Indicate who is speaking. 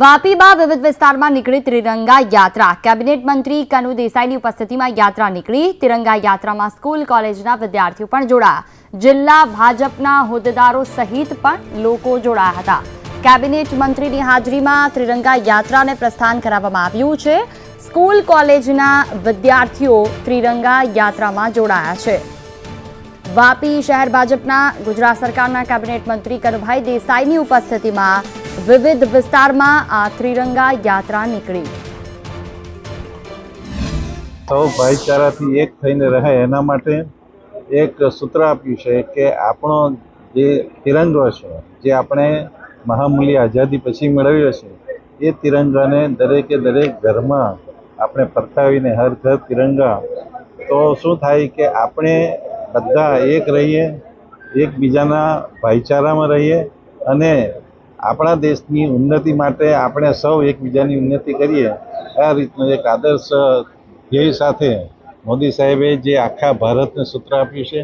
Speaker 1: વાપીમાં વિવિધ વિસ્તારમાં નીકળી ત્રિરંગા યાત્રા. કેબિનેટ મંત્રી કનુ દેસાઈની ઉપસ્થિતિમાં યાત્રા નીકળી. ત્રિરંગા યાત્રામાં સ્કૂલ, કોલેજના વિદ્યાર્થીઓ પણ જોડાયા. જિલ્લા ભાજપના હોદ્દેદારો સહિત પણ લોકો જોડાયા હતા. કેબિનેટ મંત્રીની હાજરીમાં ત્રિરંગા યાત્રાને પ્રસ્થાન કરાવવામાં આવ્યું છે. સ્કૂલ, કોલેજના વિદ્યાર્થીઓ ત્રિરંગા યાત્રામાં જોડાયા છે. વાપી શહેર ભાજપના ગુજરાત સરકારના કેબિનેટ મંત્રી કનુભાઈ દેસાઈની ઉપસ્થિતિમાં વિવિધ વિસ્તારમાં આ ત્રિરંગા યાત્રા નીકળી.
Speaker 2: સૌ ભાઈચારાથી એક થઈને રહે એના માટે એક સૂત્ર આપ્યું છે કે આપણો જે તિરંગો છે, જે આપણે મહામૂલ્ય આઝાદી પછી મેળવ્યો છે, એ તિરંગાને દરેકે દરેક ઘરમાં આપણે ફરકાવીને હર ઘર તિરંગા. તો શું થાય કે આપણે બધા એક રહીએ, એકબીજાના ભાઈચારામાં રહીએ અને આપણા દેશની ઉન્નતિ માટે આપણે સૌ એકબીજાની ઉન્નતિ કરીએ, આ રીતનો એક આદર્શ ધ્યેય સાથે મોદી સાહેબે જે આખા ભારતને સૂત્ર આપ્યું છે